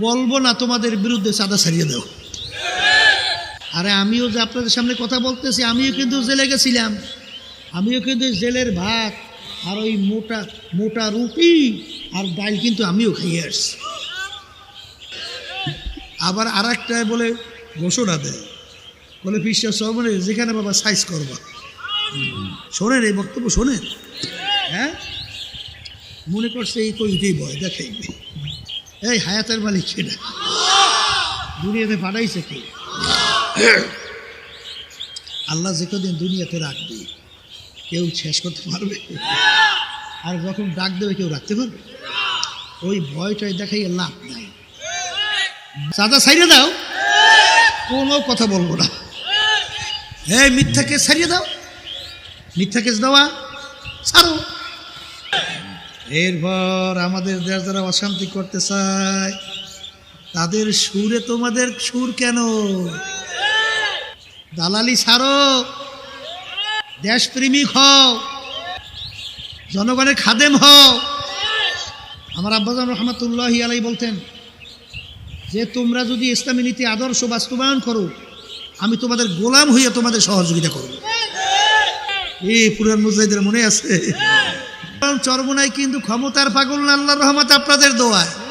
বলব না তোমাদের বিরুদ্ধে চাঁদা ছাড়িয়ে দাও। আরে আমিও যে আপনাদের সামনে কথা বলতেছি, আমিও কিন্তু জেলে গেছিলাম। আমিও কিন্তু জেলের ভাত আর ওই মোটা মোটা রুটি আর ডাল কিন্তু আমিও খাইয়ে আসছি। আবার আর একটায় বলে ঘোষণা দেয়। বলে, বিশ্বাস সর্বনে যেখানে বাবা সাইজ করবা। শোনেন, এই বক্তব্য শোনেন? হ্যাঁ? মনে করছে এই তো কইতেই বয় দেখাইবে এই হায়াতের মালিক সেটা দুনিয়াতে পাঠাইছে কে? আল্লাহ যে কদিন দুনিয়াতে রাখবে, কেউ শেষ করতে পারবে। আর যখন ডাক দেবে, কেউ রাখতে পারবে। ওই ভয়টাই দেখাই লাভ নাই। সাদা সাইডে দাও। কোনো কথা বলব না। হ্যাঁ মিথ্যা কেস ছাড়িয়ে দাও। মিথ্যা কেস দেওয়া ছাড়ো। এরপর আমাদের দেশ যারা অশান্তি করতে চায়, তাদের সুরে তোমাদের সুর কেন? দালালি ছাড়ো। দেশপ্রেমিক হও। জনগণের খাদেম হও। আমার আব্বাজান রহমতুল্লাহ আলাই বলতেন, যে তোমরা যদি ইসলামী নীতি, আদর্শ বাস্তবায়ন করো, আমি তোমাদের গোলাম হইয়া তোমাদের সহযোগিতা করব। এই পুরান মুজাহিদের মনে আছে? চরমনাই কিন্তু ক্ষমতার পাগল না আল্লাহর রহমত আপনাদের দোয়ায়।